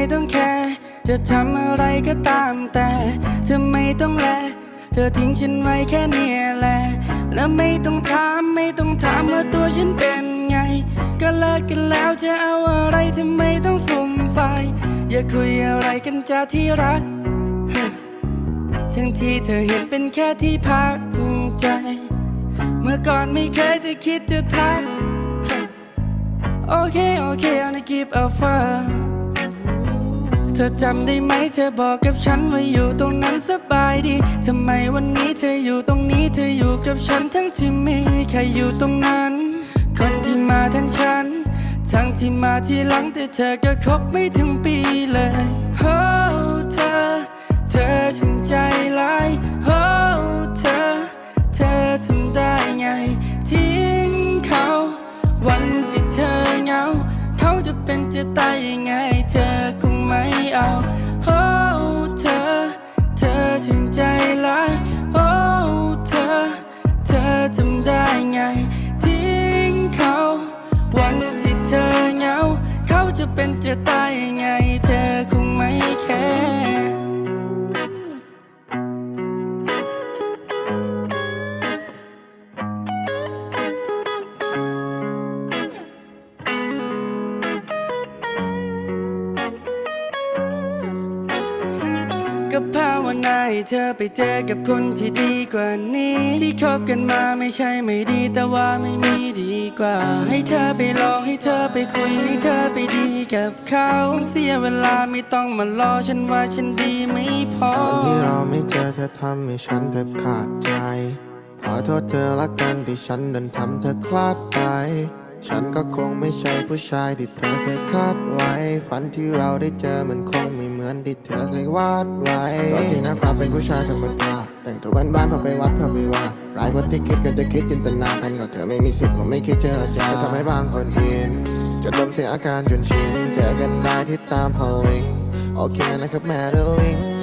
ไมต้องแคร์จะทำอะไรก็ตามแต่เธอไม่ต้องแล เธอทิ้งฉันไว้แค่เนี้ยแหละ แล้วไม่ต้องถามไม่ต้องถามว่าตัวฉันเป็นไง ก็เลิกกันแล้วจะเอาอะไรทำไมต้องฟุ่มไฟายอย่าคุยอะไรกันจ้าที่รัก ทั้งที่เธอเห็นเป็นแค่ที่พักใจ เมื่อก่อนไม่เคยจะคิดจะทัก โอเค โอเค I'll keep offer เธอจำได้ไหมเธอบอกกับฉันว่าอยู่ตรงนั้นสบายดีทำไมวันนี้เธออยู่ตรงนี้เธออยู่กับฉันทั้งที่ไม่ใครอยู่ตรงนั้น คนที่มาทั้งฉัน ทั้งที่มาทีหลังแต่เธอก็คบไม่ถึงปีเลยโจะเป็นจะตายยังไง ก็ภาวนาให้เธอไปเจอกับคนที่ดีกว่านี้ ที่คบกันมาไม่ใช่ไม่ดี แต่ว่าไม่มีดีกว่า ให้เธอไปลองให้เธอไปคุยให้เธอไปดีกับเขาเสียเวลาไม่ต้องมารอฉันว่าฉันดีไม่พอตอนที่เราไม่เจอเธอทำให้ฉันแทบขาดใจ ขอโทษเธอละกันที่ฉันดันทำเธอคลาดไป ฉันก็คงไม่ใช่ผู้ชายที่เธอเคยคาดไว้ ฝันที่เราได้เจอมันคงไม่เหมือนที่เธอเคยวาดไว้ตอนที่นะครับเป็นผู้ชายธรรมดาแต่งตัวบ้านๆพอไปวัดพอไปว่าร้ายกว่าที่คิดก็จะคิดจินตนาการกับเธอไม่มีสิทธิ์ผมไม่คิดเจรจาทำให้บางคนอินจนลมเสียอาการจนชินเจอกันได้ที่ตามพอลิงโอเคนะครับแม่เดลิง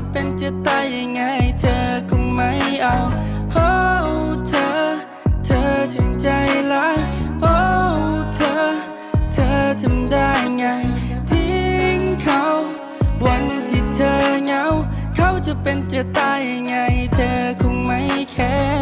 จะเป็นจะตายยังไง เธอคงไม่เอาโอ้เธอ เธอถึงใจร้ายโอ้เธอ เธอทำได้ไง ทิ้งเขา วันที่เธอเหงา เขาจะเป็นจะตายยังไง เธอคงไม่แคร์